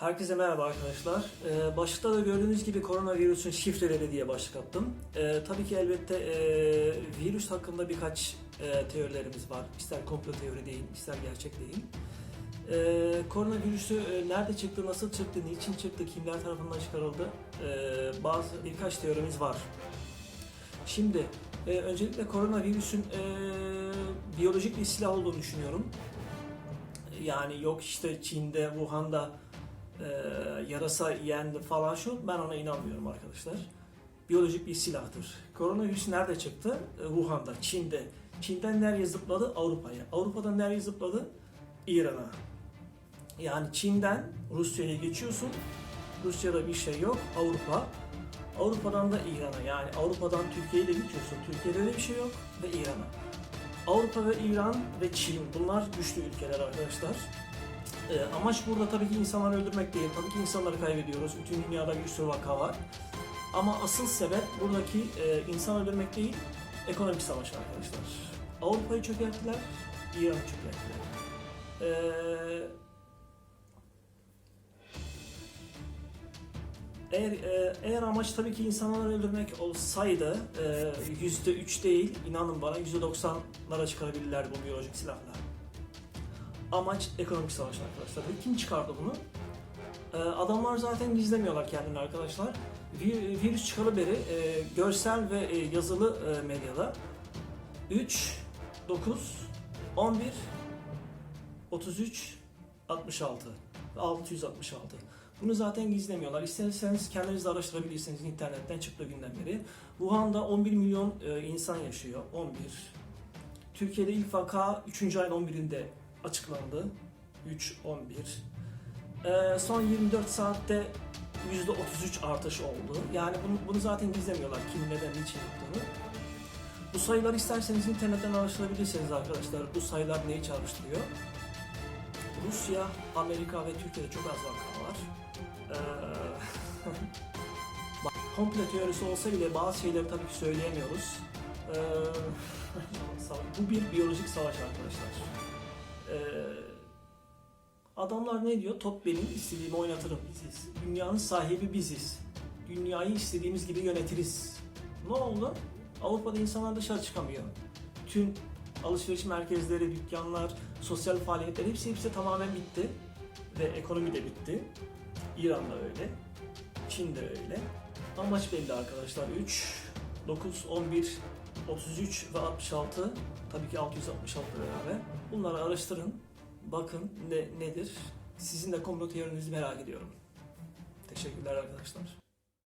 Herkese merhaba arkadaşlar. Ee, başlıkta da gördüğünüz gibi koronavirüsün şifreleri diye başlık attım. Ee, tabii ki elbette e, virüs hakkında birkaç e, teorilerimiz var. İster komplo teori değil, ister gerçek değil. Ee, koronavirüsü e, nerede çıktı, nasıl çıktı, niçin çıktı, kimler tarafından çıkarıldı? Ee, bazı birkaç teorimiz var. Şimdi e, öncelikle koronavirüsün e, biyolojik bir silah olduğunu düşünüyorum. Yani yok işte Çin'de, Wuhan'da e, yarasa yendi falan şu ben ona inanmıyorum arkadaşlar. Biyolojik bir silahtır. Koronavirüs nerede çıktı? E, Wuhan'da, Çin'de. Çin'den nereye zıpladı? Avrupa'ya. Avrupa'dan nereye zıpladı? İran'a. Yani Çin'den Rusya'ya geçiyorsun. Rusya'da bir şey yok. Avrupa. Avrupa'dan da İran'a. Yani Avrupa'dan Türkiye'ye de geçiyorsun. Türkiye'de de bir şey yok. Ve İran'a. Avrupa ve İran ve Çin bunlar güçlü ülkeler arkadaşlar. Ee, amaç burada tabii ki insanları öldürmek değil. Tabii ki insanları kaybediyoruz. Bütün dünyada bir sürü vaka var. Ama asıl sebep buradaki e, insan öldürmek değil, ekonomik savaş arkadaşlar. Avrupa'yı çökerttiler, İran'ı çökerttiler. Ee, eğer, e, eğer amaç tabii ki insanları öldürmek olsaydı e, yüzde üç değil, inanın bana yüzde doksanlara çıkarabilirlerdi bu biyolojik silahlar. Amaç ekonomik savaş arkadaşlar. Ve kim çıkardı bunu? Ee, adamlar zaten gizlemiyorlar kendini arkadaşlar. Vi- virüs çıkalı beri e, görsel ve e, yazılı e, medyada 3, 9, 11, 33, 66 ve 666. Bunu zaten gizlemiyorlar. İsterseniz kendiniz de araştırabilirsiniz internetten çıktığı günden beri. Wuhan'da 11 milyon e, insan yaşıyor. 11. Türkiye'de ilk vaka 3. ayın 11'inde açıklandı. 3-11. Ee, son 24 saatte %33 artış oldu. Yani bunu, bunu zaten gizlemiyorlar kim neden niçin yaptığını. Bu sayıları isterseniz internetten araştırabilirsiniz arkadaşlar. Bu sayılar neyi çağrıştırıyor? Rusya, Amerika ve Türkiye'de çok az vaka var. Ee, komple teorisi olsa bile bazı şeyleri tabii ki söyleyemiyoruz. Ee, bu bir biyolojik savaş arkadaşlar. Ee, adamlar ne diyor? Top benim, istediğimi oynatırım biziz. Dünyanın sahibi biziz. Dünyayı istediğimiz gibi yönetiriz. Ne oldu? Avrupa'da insanlar dışarı çıkamıyor. Tüm alışveriş merkezleri, dükkanlar, sosyal faaliyetler hepsi hepsi tamamen bitti. Ve ekonomi de bitti. İran'da öyle. Çin de öyle. Amaç belli arkadaşlar. 3, 9, 11, 33 ve 66 tabii ki 666 beraber. Bunları araştırın. Bakın ne nedir. Sizin de komplo teorinizi merak ediyorum. Teşekkürler arkadaşlar.